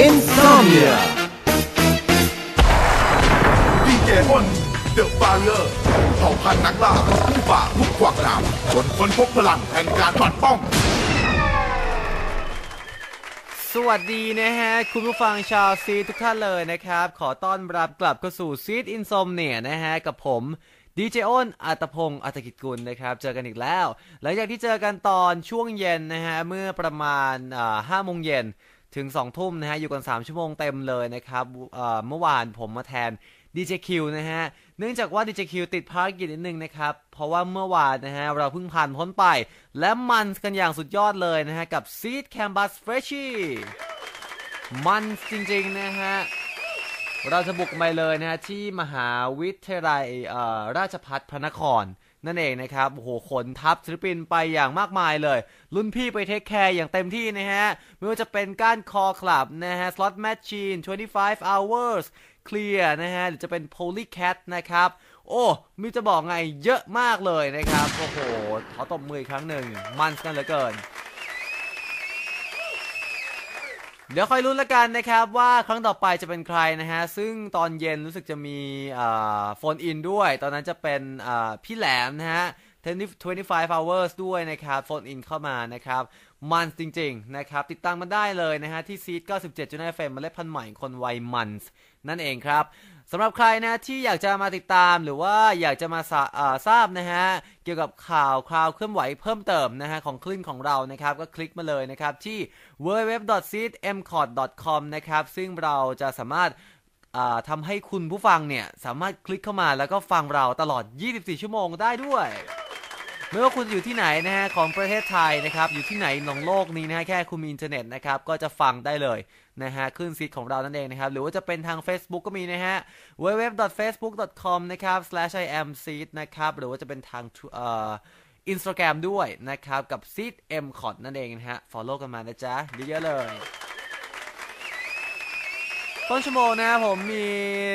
Insomnia ดีเจอ้นเดอะฟาเลอร์เผ่าพันธุ์นักล่าผู้ฝ่าทุกขวากหนามจนค้นพบพลังแห่งการปัดป้อง สวัสดีนะฮะ คุณผู้ฟังชาวซีดทุกท่านเลยนะครับ ขอต้อนรับกลับเข้าสู่ซีดอินโซมเนียนะฮะ กับผมดีเจอ้นอัตพงศ์อัตกิจกุลนะครับ เจอกันอีกแล้ว หลังจากที่เจอกันตอนช่วงเย็นนะฮะ เมื่อประมาณห้าโมงเย็น ถึง2ทุ่มนะฮะ อยู่กัน 3 ชั่วโมงเต็มเลยนะครับเมื่อวานผมมาแทน DJ Q นะฮะ เนื่องจากว่า DJ Q ติดภารกิจนิดนึงนะครับ เพราะว่าเมื่อวานนะฮะ เราเพิ่งผ่านพ้นไป และมันกันอย่างสุดยอดเลยนะฮะ กับ Seed Canvas Freshie มันจริง ๆ นะฮะ เราจะบุกไปเลยนะฮะ ที่มหาวิทยาลัยราชพัฒพระนคร นั่นเองนะครับโอ้โหขนทัพศิลปินไปอย่างมากมายเลย รุ่นพี่ไปเทคแคร์อย่างเต็มที่นะฮะ ไม่ว่าจะเป็นก้านคอคลับนะฮะ สล็อตแมชชีน 25 hours clear นะฮะ หรือจะเป็น polycat นะครับ โอ้ มีจะบอกไงเยอะมากเลยนะครับ โอ้โห ขอตบมืออีกครั้งหนึ่ง มันกันเหลือเกิน เดี๋ยวคอยรุ้นละกันนะครับว่าครั้งต่อไปจะเป็นใครนะฮะ ซึ่งตอนเย็นรู้สึกจะมีโฟนอินด้วย ตอนนั้นจะเป็นพี่แหลมนะฮะ25 hours ด้วยนะครับโฟนอินเข้ามานะครับมันจริงๆนะครับ ติดตามมาได้เลยนะฮะ ที่ซีด97.5 FM เมล็ดพันธุ์ใหม่คนวัยมันนั่นเองครับ สำหรับใครนะที่อยากจะมาติดตามหรือว่าอยากจะมาทราอ่าทราบนะฮะเกี่ยวกับข่าวคราวเคลื่อนไหวเพิ่มเติมนะฮะของคลื่นของเรานะครับก็คลิกมาเลยนะครับที่ www.seedmcord.com นะครับซึ่งเราจะสามารถทำให้คุณผู้ฟังเนี่ยสามารถคลิกเข้ามาแล้วก็ฟังเราตลอด 24 ชั่วโมงได้ด้วย ไม่ว่าคุณอยู่ที่ไหนนะฮะของประเทศไทยนะครับอยู่ที่ไหนของโลกนี้นะฮะแค่คุณมีอินเทอร์เน็ตนะครับก็จะฟังได้เลยนะฮะคลื่นซีดของเรานั่นเองนะครับหรือว่าจะเป็นทาง Facebook ก็มีนะฮะ www.facebook.com นะครับ /imseed นะครับหรือว่าจะเป็นทางเอ่ออินสตาแกรมด้วยนะครับกับ seed m c o t นั่นเองนะฮะ follow กันมานะจ๊ะเยอะๆเลย ต้นชั่วโมงนะครับผมมี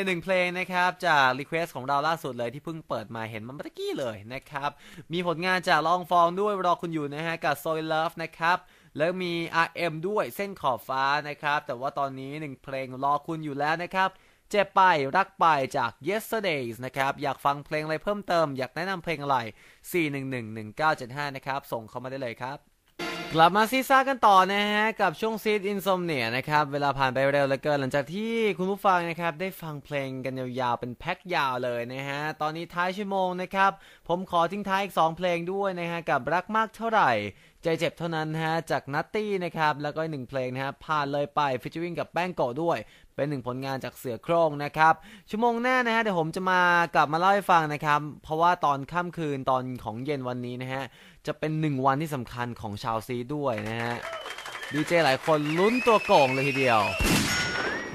หนึ่งเพลงนะครับจากรีเควสของเราล่าสุดเลยที่เพิ่งเปิดมาเห็นมันเมื่อกี้เลยนะครับ มีผลงานจากลองฟองด้วยรอคุณอยู่นะฮะกับ Soy Love นะครับแล้วมี RM ด้วยเส้นขอบฟ้านะครับ แต่ว่าตอนนี้หนึ่งเพลงรอคุณอยู่แล้วนะครับเจ็บไปรักไปจาก Yesterdays นะครับ อยากฟังเพลงอะไรเพิ่มเติม อยากแนะนำเพลงอะไร 4111975 นะครับ ส่งเข้ามาได้เลยครับ กลับมาซีซ่ากันต่อนะฮะ กับช่วงซีดอินซอมเนียนะครับ เวลาผ่านไปเร็วเหลือเกินหลังจากที่คุณผู้ฟังนะครับ ได้ฟังเพลงกันยาวๆ เป็นแพ็คยาวเลยนะฮะ ตอนนี้ท้ายชั่วโมงนะครับ ผมขอทิ้งท้ายอีก 2 เพลงด้วยนะฮะ กับรักมากเท่าไหร่ ใจเจ็บเท่านั้นฮะ จากนัตตี้นะครับ แล้วก็อีกหนึ่งเพลงนะฮะผ่านเลยไปฟิชชิ่งกับแป้งโกะด้วย เป็นหนึ่งผลงานจากเสือโครงนะครับ ชั่วโมงหน้านะฮะเดี๋ยวผมจะมากลับมาเล่าให้ฟังนะครับ เพราะว่าตอนค่ำคืนตอนของเย็นวันนี้นะฮะ จะเป็นหนึ่งวันที่สำคัญของชาวซีด้วยนะฮะดีเจหลายคนลุ้นตัวโก่งเลยทีเดียว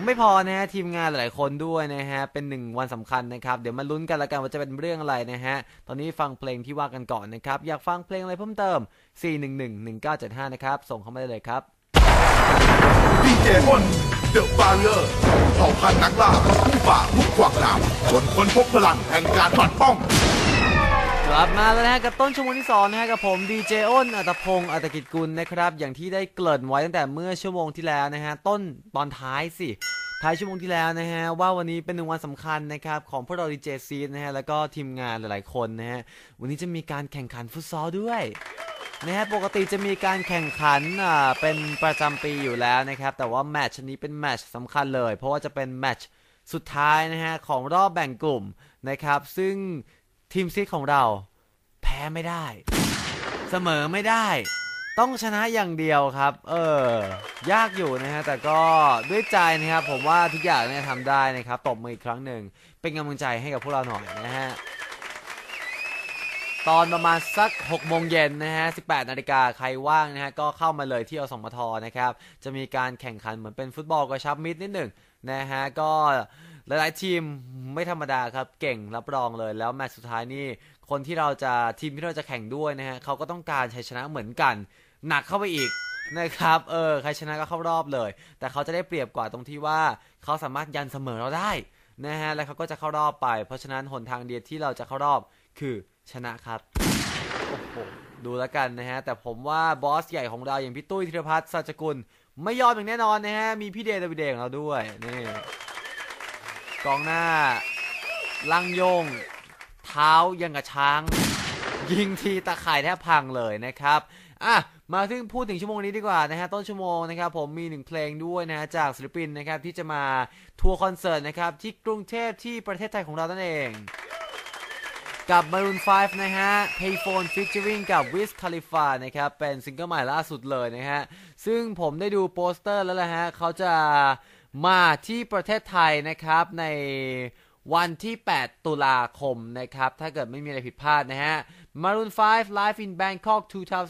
ไม่พอนะฮะทีมงานหลายคนด้วยนะฮะ เป็นหนึ่งวันสำคัญนะครับ เดี๋ยวมาลุ้นกันละกันว่าจะเป็นเรื่องอะไรนะฮะ ตอนนี้ฟังเพลงที่ว่ากันก่อนนะครับ อยากฟังเพลงอะไรเพิ่มเติม 4111975 นะครับ ส่งเข้ามาได้เลยครับดีเจอ้น เดอะฟาเลอร์เผ่าพันธุ์นักล่าผู้ฝ่าทุกขวากหนามจนคนพบพลังแห่งการปัดป้อง กลับมาแล้วนะฮะกับต้นชั่วโมงที่2นะฮะกับผมดีเจอ้นอัตพงศ์อัตกิจกุลนะครับ อย่างที่ได้เกริ่นไว้ตั้งแต่เมื่อชั่วโมงที่แล้วนะฮะต้นตอนท้ายสิท้ายชั่วโมงที่แล้วนะฮะว่าวันนี้เป็นหนึ่งวันสำคัญนะครับของพวกเราดีเจซีนะฮะแล้วก็ทีมงานหลายๆคนนะฮะวันนี้จะมีการแข่งขันฟุตซอลด้วย นะฮะปกติจะมีการแข่งขันอ่าเป็นประจำปีอยู่แล้วนะครับ แต่ว่าแมตช์นี้เป็นแมตช์สำคัญเลย เพราะว่าจะเป็นแมตช์สุดท้ายนะฮะของรอบแบ่งกลุ่มนะครับ ซึ่งทีมซีของเราแพ้ไม่ได้ เสมอไม่ได้ ต้องชนะอย่างเดียวครับ เออ ยากอยู่นะฮะแต่ก็ด้วยใจนะครับ ผมว่าทุกอย่างเนี่ยทำได้นะครับตบมืออีกครั้งหนึ่งเป็นกำลังใจให้กับพวกเราหน่อยนะฮะ ตอนประมาณสัก6โมงเย็นนะฮะ 18 นาฬิกาใครว่างนะฮะ ก็เข้ามาเลยที่อสมทนะครับ จะมีการแข่งขันเหมือนเป็นฟุตบอลกระชับมิตรนิดหนึ่งนะฮะ ก็หลายๆทีมไม่ธรรมดาครับ เก่งรับรองเลย แล้วแมตช์สุดท้ายนี่ คนที่เราจะทีมที่เราจะแข่งด้วยนะฮะเขาก็ต้องการชัยชนะเหมือนกัน หนักเข้าไปอีกนะครับ เออ ใครชนะก็เข้ารอบเลย แต่เขาจะได้เปรียบกว่าตรงที่ว่าเขาสามารถยันเสมอเราได้นะฮะ แล้วเขาก็จะเข้ารอบไป เพราะฉะนั้นหนทางเดียวที่เราจะเข้ารอบคือ ชนะครับ โอ้โห ดูแล้วกันนะฮะ แต่ผมว่าบอสใหญ่ของเราอย่างพี่ตุ้ยธีรพัฒน์สัจกุล ไม่ยอมอย่างแน่นอนนะฮะ มีพี่เดย์ดวิดเดย์ของเราด้วย นี่กองหน้า ลังโยง เท้ายังกับช้าง ยิงทีตะข่ายแทบพังเลยนะครับอะมาถึงพูดถึงชั่วโมงนี้ดีกว่านะฮะต้นชั่วโมงนะครับผมมีหนึ่งเพลงด้วยนะฮะจากศิลปินนะครับที่จะมาทัวร์คอนเสิร์ตนะครับที่กรุงเทพที่ประเทศไทยของเรานั่นเอง กับ Maroon 5 นะฮะ Payphone featuring กับ Wiz Khalifa นะครับ เป็นซิงเกิลใหม่ล่าสุดเลยนะฮะ ซึ่งผมได้ดูโปสเตอร์แล้วแหละฮะ เขาจะมาที่ประเทศไทยนะครับในวันที่ 8 ตุลาคมนะครับ ถ้าเกิดไม่มีอะไรผิดพลาดนะฮะ Maroon 5 Live in Bangkok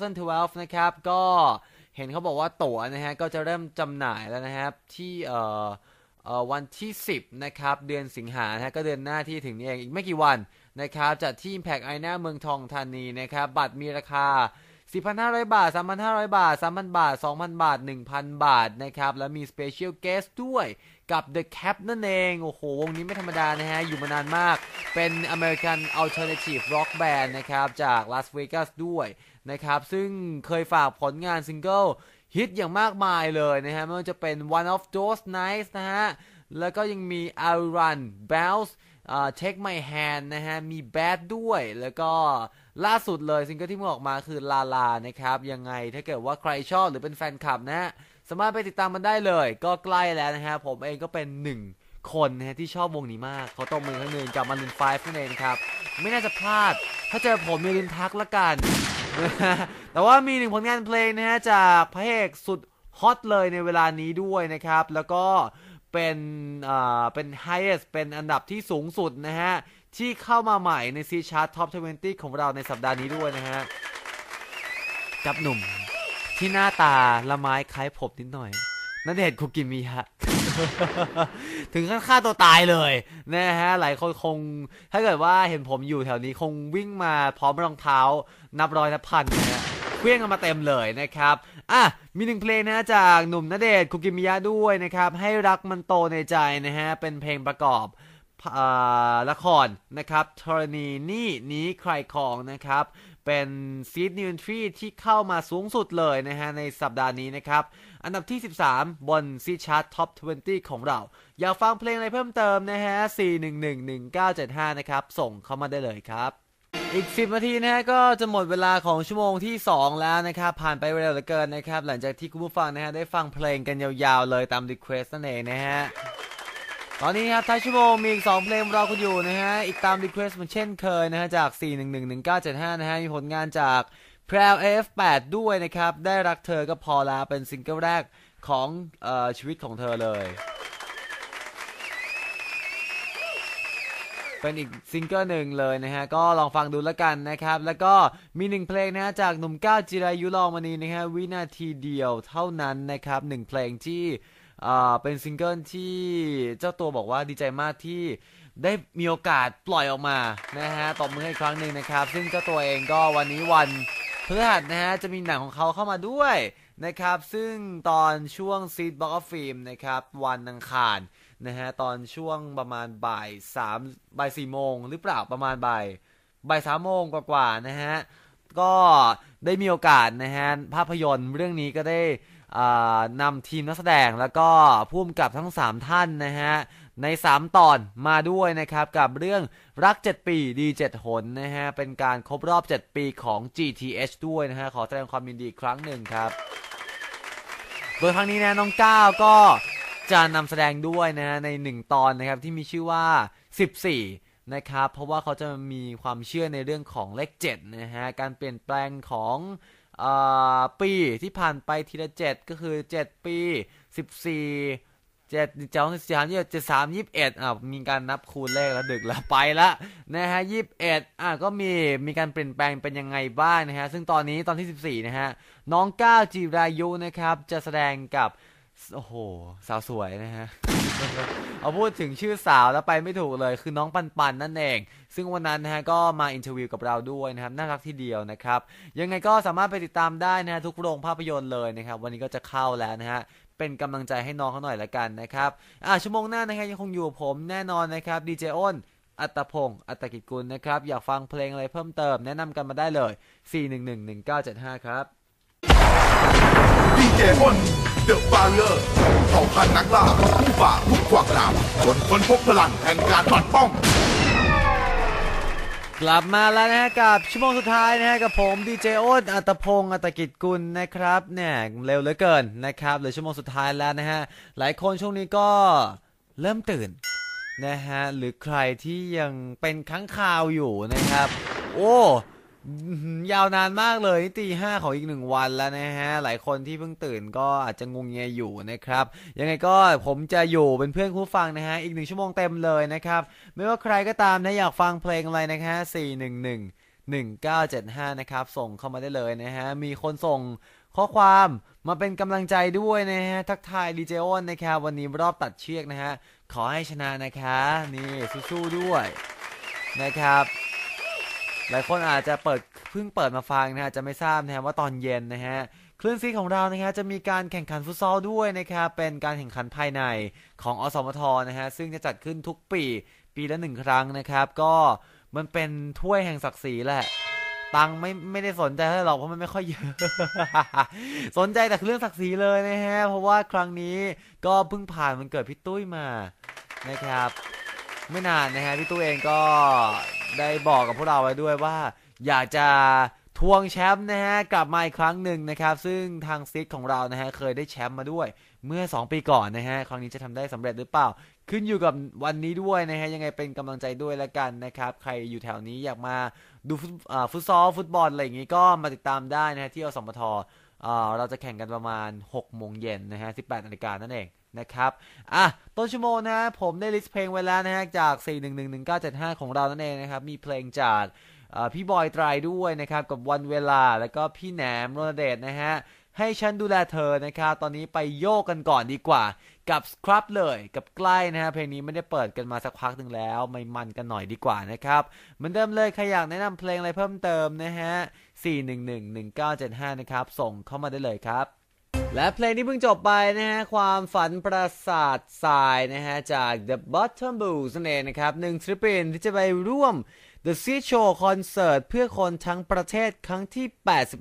2012 นะครับ ก็เห็นเขาบอกว่าตั๋วนะฮะ ก็จะเริ่มจำหน่ายแล้วนะครับ ที่เอ่อเอ่อ วันที่ 10 นะครับ เดือนสิงหานะฮะก็เดือนหน้าที่ถึงนี้เองอีกไม่กี่วันนะครับ จัดที่ Impact Arena เมืองทองธานีนะครับ บัตรมีราคา 4,500 บาท 3,500 บาท 3,000 บาท 2,000 บาท 1,000 บาทนะครับ แล้วมี Special Guest ด้วยกับ The Cap นั่นเอง โอ้โห วงนี้ไม่ธรรมดานะฮะ อยู่มานานมาก เป็น American Alternative Rock Band นะครับ จากลาสเวกัสด้วยนะครับ ซึ่งเคยฝากผลงานซิงเกิล ฮิตอย่างมากมายเลยนะฮะไม่ว่าจะเป็น One of Those Nights นะฮะ แล้วก็ยังมี I Run Bounce อ่า Take My Hand นะฮะ มี Bad ด้วย แล้วก็ล่าสุดเลยซิงเกิลที่เพิ่งออกมาคือลาลานะครับ ยังไงถ้าเกิดว่าใครชอบหรือเป็นแฟนคลับนะฮะ สามารถไปติดตามมันได้เลย ก็ใกล้แล้วนะฮะ ผมเองก็เป็นหนึ่งคนนะฮะที่ชอบวงนี้มาก เขาตบมือครั้งหนึ่งกับมารุนไฟฟ์นั่นเองครับ ไม่น่าจะพลาด ถ้าเจอผมอย่าลืมทักละกัน แต่ว่ามีหนึ่งผลงานเพลงนะฮะจากพระเอกสุดฮอตเลยในเวลานี้ด้วยนะครับ แล้วก็เป็นอ่าเป็น highest เป็นอันดับที่สูงสุดนะฮะ ที่เข้ามาใหม่ในซีชาร์ตท็อป 20 ของเราในสัปดาห์นี้ด้วยนะฮะ กับหนุ่มที่หน้าตาละไม้คล้ายผมนิดหน่อยนั่นเดชคุกิมิฮะ ถึงขั้นฆ่าตัวตายเลยนะฮะหลายคนคง ถ้าเกิดว่าเห็นผมอยู่แถวนี้คงวิ่งมาพร้อมรองเท้า นับร้อยนับพันนะฮะเคลื่องกันมาเต็มเลยนะครับ อะ มีหนึ่งเพลงนะจากหนุ่มณเดชน์คุกิมิยะด้วยนะครับ ให้รักมันโตในใจนะฮะ เป็นเพลงประกอบอละครนะครับธรณีนี่นี้ใครของนะครับ เป็นซีดนิวทรีที่เข้ามาสูงสุดเลยนะฮะในสัปดาห์นี้นะครับ อันดับที่ 13 บนซีชาร์ตท็อป 20 ของเรา อยากฟังเพลงอะไรเพิ่มเติมนะฮะ 4111975 นะครับ ส่งเข้ามาได้เลยครับอีก 10 นาทีนะฮะก็จะหมดเวลาของชั่วโมงที่ 2 แล้วนะครับผ่านไปเร็วเหลือเกินนะครับ หลังจากที่คุณผู้ฟังนะฮะได้ฟังเพลงกันยาวๆเลยตามรีเควสต์นั่นเองนะฮะ ตอนนี้ครับท้ายชั่วโมงมีอีก 2 เพลงรอคุณอยู่นะฮะ อีกตามรีเควสเหมือนเช่นเคยนะฮะ จาก 4111975 นะฮะ มีผลงานจากแพรว F8 ด้วยนะครับ ได้รักเธอก็พอล้วเป็นซิงเกิลแรกของออชีวิตของเธอเลย เป็นอีกซิงเกิลหนึ่งเลยนะฮะ ก็ลองฟังดูแล้วกันนะครับ แล้วก็มีหนึ่งเพลงนะฮะจากหนุ่มก้าวจิรายุลองมณีนะฮะวินาทีเดียวเท่านั้นนะครับหนึ่งเพลงที่ เป็นซิงเกิลที่เจ้าตัวบอกว่าดีใจมากที่ได้มีโอกาสปล่อยออกมานะฮะตบมือให้อีกครั้งหนึ่งนะครับ ซึ่งเจ้าตัวเองก็วันนี้วันพฤหัสนะฮะจะมีหนังของเขาเข้ามาด้วยนะครับ ซึ่งตอนช่วงซีดบ็อกฟิล์มนะครับวันอังคารนะฮะตอนช่วงประมาณบ่ายสามบ่ายสี่โมงหรือเปล่าประมาณบ่ายบ่ายสามโมงกว่าๆนะฮะก็ได้มีโอกาสนะฮะภาพยนตร์เรื่องนี้ก็ได้ นำทีมนักแสดงแล้วก็ผู้กำกับทั้ง 3 ท่านนะฮะ ใน 3 ตอนมาด้วยนะครับ กับเรื่องรัก 7 ปีดี7หนนะฮะ เป็นการครบรอบ 7 ปีของ GTH ด้วยนะฮะ ขอแสดงความยินดีครั้งหนึ่งครับ โดยครั้งนี้นะน้องก้าวก็จะนำแสดงด้วยนะฮะในหนึ่งตอนนะครับที่มีชื่อว่า 14นะครับเพราะว่าเขาจะมีความเชื่อในเรื่องของเลข7นะฮะการเปลี่ยนแปลงของ ปีที่ผ่านไปทีละ7ก็คือ7ปี14เจ็ดเจ้าสามยี่เจ็ดสามยี่สิบเอ็ดอ่ามีการนับคูณเลขแล้วดึกแล้วไปละนะฮะยี่สิบเอ็ดอ่าก็มีมีการเปลี่ยนแปลงเป็นยังไงบ้างนะฮะซึ่งตอนนี้ตอนที่สิบสี่นะฮะน้องก้าวจีรายุนะครับจะแสดงกับโอ้โหสาวสวยนะฮะ เอาพูดถึงชื่อสาวแล้วไปไม่ถูกเลยคือน้องปันปันนั่นเอง ซึ่งวันนั้นนะฮะก็มาอินเทอร์วิวกับเราด้วยนะครับน่ารักทีเดียวนะครับ ยังไงก็สามารถไปติดตามได้นะฮะทุกโรงภาพยนตร์เลยนะครับ วันนี้ก็จะเข้าแล้วนะฮะเป็นกำลังใจให้น้องเขาหน่อยละกันนะครับอ่าชั่วโมงหน้านะครับยังคงอยู่ผมแน่นอนนะครับดีเจอ้นอัตพงศ์อัตกิจกุลนะครับ อยากฟังเพลงอะไรเพิ่มเติม แนะนำกันมาได้เลย 4111975 ครับดีเจอ้น เดอะบาเลอร์เผ่าพันธุ์นักล่าผู้ฝ่าทุกขวากหนามจนค้นพบพลังแห่งการปัดป้อง กลับมาแล้วนะฮะกับชั่วโมงสุดท้ายนะฮะกับผมดีเจโอ๊ตอัตพงศ์อัตกิจกุลนะครับเนี่ยเร็วเหลือเกินนะครับเหลือชั่วโมงสุดท้ายแล้วนะฮะหลายคนช่วงนี้ก็เริ่มตื่นนะฮะหรือใครที่ยังเป็นค้างคาวอยู่นะครับ โอ้ อื้อหือยาวนานมากเลยนี่ตีห้าของอีกหนึ่งวันแล้วนะฮะ หลายคนที่เพิ่งตื่นก็อาจจะงงเงียอยู่นะครับ ยังไงก็ผมจะอยู่เป็นเพื่อนผู้ฟังนะฮะ อีกหนึ่งชั่วโมงเต็มเลยนะครับ ไม่ว่าใครก็ตามนะอยากฟังเพลงอะไรนะฮะ411 1975นะครับ ส่งเข้ามาได้เลยนะฮะ มีคนส่งข้อความมาเป็นกำลังใจด้วยนะฮะ ทักทายดีเจอ้นนะครับ วันนี้รอบตัดเชือกนะฮะ ขอให้ชนะนะคะ นี่สู้ๆด้วยนะครับ หลายคนอาจจะเปิดเพิ่งเปิดมาฟังนะฮะจะไม่ทราบนะฮะว่าตอนเย็นนะฮะคลื่นซีของเรานะฮะจะมีการแข่งขันฟุตซอลด้วยนะครับเป็นการแข่งขันภายในของอสมทนะฮะซึ่งจะจัดขึ้นทุกปีปีละหนึ่งครั้งนะครับ ก็มันเป็นถ้วยแห่งศักดิ์ศรีแหละตังไม่ไม่ได้สนใจเท่าไหร่หรอกเพราะมันไม่ค่อยเยอะ สนใจแต่เรื่องศักดิ์ศรีเลยนะฮะเพราะว่าครั้งนี้ก็เพิ่งผ่านมันเกิดพี่ตุ้ยมานะครับ ไม่นานนะฮะพี่ตุ้ยเองก็ ได้บอกกับพวกเราไว้ด้วยว่า อยากจะทวงแชมป์นะฮะกลับมาอีกครั้งหนึ่งนะครับ ซึ่งทางซิกของเรานะฮะเคยได้แชมป์มาด้วยเมื่อ 2 ปีก่อนนะฮะครั้งนี้จะทำได้สำเร็จหรือเปล่า ขึ้นอยู่กับวันนี้ด้วยนะฮะยังไงเป็นกำลังใจด้วยแล้วกันนะครับใครอยู่แถวนี้อยากมาดูฟุตซอลฟุตบอลอะไรอย่างงี้ก็มาติดตามได้นะฮะที่อสมทเราจะแข่งกันประมาณ6โมงเย็นนะฮะ18นาฬิกานั่นเองนะครับอะต้นชั่วโมงนะผมได้ลิสต์เพลงไว้แล้วนะฮะจาก 4111975 ของเรานั่นเองนะครับมีเพลงจากพี่บอยตรายด้วยนะครับกับวันเวลาแล้วก็พี่แหนมโรนเดชนะฮะให้ฉันดูแลเธอนะครับ ตอนนี้ไปโยกกันก่อนดีกว่า กับสครับเลยกับใกล้นะฮะเพลงนี้ไม่ได้เปิดกันมาสักพักหนึ่งแล้วไม่มันกันหน่อยดีกว่านะครับเหมือนเดิมเลยใครอยากแนะนำเพลงอะไรเพิ่มเติมนะฮะ 4111975 นะครับ ส่งเข้ามาได้เลยครับ และเพลงที่เพิ่งจบไปนะฮะ ความฝันประสาททรายนะฮะ จาก The Bottom Blues นั่นเองนะครับหนึ่งศิลปินที่จะไปร่วม The Seed Show Concert เพื่อคนทั้งประเทศครั้งที่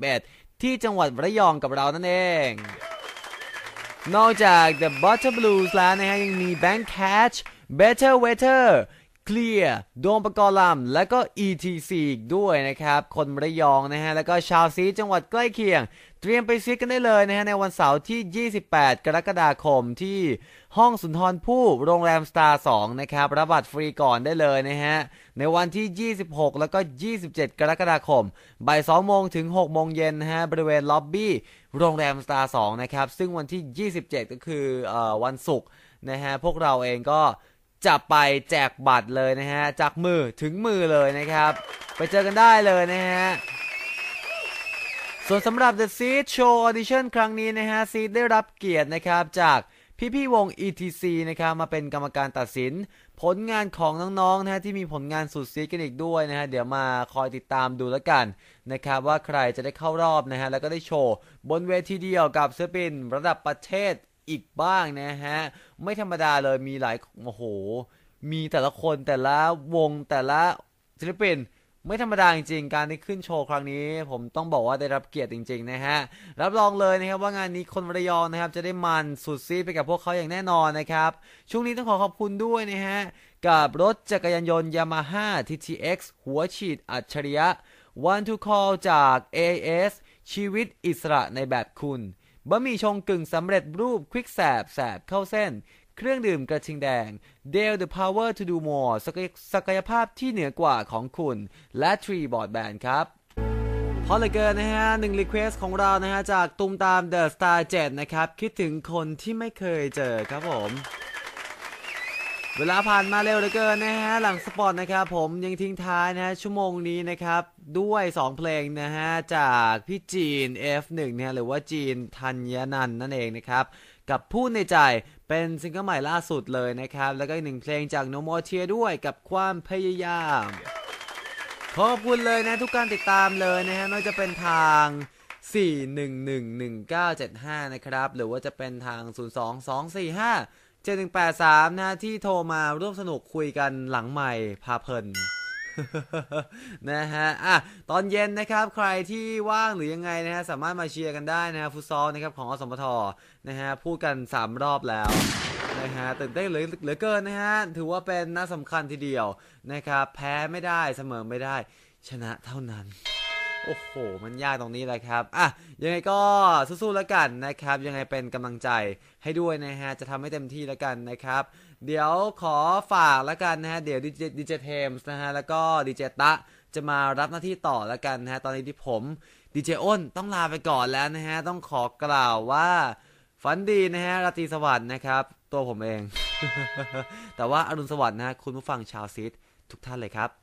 81 ที่จังหวัดระยองกับเรานั่นเอง นอกจาก The Butter Blues แล้วนะฮะยังมี Bank Catch Better Weather Clear โดมปกรณ์ลำและก็ ETC อีกด้วยนะครับ คนระยองนะฮะ แล้วก็ชาวซีจังหวัดใกล้เคียง เตรียมไปซิกกันได้เลยนะฮะ ในวันเสาร์ที่ 28 กรกฎาคมที่ห้องสุนทรภู่โรงแรมสตาร์2นะครับ รับบัตรฟรีก่อนได้เลยนะฮะ ในวันที่ 26 แล้วก็ 27 กรกฎาคม บ่าย 2 โมงถึง 6 โมงเย็นนะฮะ บริเวณล็อบบี้ โรงแรมสตาร์สองนะครับ ซึ่งวันที่ 27 ก็คือออวันศุกร์นะฮะ พวกเราเองก็จะไปแจกบัตรเลยนะฮะ จากมือถึงมือเลยนะครับ ไปเจอกันได้เลยนะฮะส่วนสำหรับ The Seed Show Audition ครั้งนี้นะฮะ Seed ได้รับเกียรตินะครับจาก พี่ๆวง ETC นะครับมาเป็นกรรมการตัดสิน ผลงานของน้องๆนะฮะที่มีผลงานสุดซีดกันอีกด้วยนะฮะเดี๋ยวมาคอยติดตามดูแล้วกันนะครับว่าใครจะได้เข้ารอบนะฮะแล้วก็ได้โชว์บนเวทีเดียวกับศิลปินระดับประเทศอีกบ้างนะฮะไม่ธรรมดาเลยมีหลายโอ้โห มีแต่ละคนแต่ละวงแต่ละศิลปิน ไม่ธรรมดาจริงๆ การได้ขึ้นโชว์ครั้งนี้ ผมต้องบอกว่าได้รับเกียรติจริงๆนะฮะ รับรองเลยนะครับว่างานนี้คนระยองนะครับ จะได้มันสุดซีไปกับพวกเขาอย่างแน่นอนนะครับ ช่วงนี้ต้องขอขอบคุณด้วยนะฮะ กับรถจักรยานยนต์ Yamaha TTX หัวฉีดอัจฉริยะ One to Call จาก AS ชีวิตอิสระในแบบคุณบะหมี่ชงกึ่งสำเร็จรูปควิกแสบแสบเข้าเส้น เครื่องดื่มกระทิงแดง Dale the Power to do more ศักยศักยภาพที่เหนือกว่าของคุณ และ Tree Board Band ครับพอเหลยเกินนะฮะหนึ่งรีเควสของเรานะฮะ จากตุมตาม The Star 7 นะครับ คิดถึงคนที่ไม่เคยเจอครับผมเวลาผ่านมาเร็วเหลือเกินนะฮะ หลังสปอร์ตนะครับผมยังทิ้งท้ายนะฮะ ชั่วโมงนี้นะครับ ด้วย 2 เพลงนะฮะ จากพี่จีน F1 นะฮะ หรือว่าจีนธัญญนันนั่นเองนะครับ กับพูดในใจเป็นซิงเกิลใหม่ล่าสุดเลยนะครับ แล้วก็อีกหนึ่งเพลงจาก No More Tear ด้วยกับความพยายาม ขอบคุณเลยนะทุกการติดตามเลยนะฮะไม่ว่าจะเป็นทาง 4111975 นะครับ หรือว่าจะเป็นทาง 02245 7183 นะที่โทรมาร่วมสนุกคุยกันหลังใหม่พาเพลิน นะฮะอะตอนเย็นนะครับใครที่ว่างหรือยังไงนะฮะสามารถมาเชียร์กันได้นะฮะฟุตซอลนะครับของอสมทนะฮะพูดกัน 3 รอบแล้วนะฮะตื่นเต้นเหลือเหลือเกินนะฮะถือว่าเป็นน่าสำคัญทีเดียวนะครับแพ้ไม่ได้เสมอไม่ได้ ชนะเท่านั้น โอ้โห มันยากตรงนี้แหละครับอะยังไงก็สู้ๆแล้วกันนะครับ ยังไงเป็นกำลังใจให้ด้วยนะฮะ จะทำให้เต็มที่แล้วกันนะครับ เดี๋ยวขอฝากแล้วกันนะฮะ เดี๋ยวดีเจดีเจเทมส์นะฮะ แล้วก็ดีเจตะจะมารับหน้าที่ต่อแล้วกันนะฮะ ตอนนี้ที่ผมดีเจอ้นต้องลาไปก่อนแล้วนะฮะ ต้องขอกล่าวว่าฝันดีนะฮะ ราตรีสวัสดิ์นะครับ ตัวผมเอง แต่ว่าอรุณสวัสดิ์นะฮะ คุณผู้ฟังชาวซีดทุกท่านเลยครับ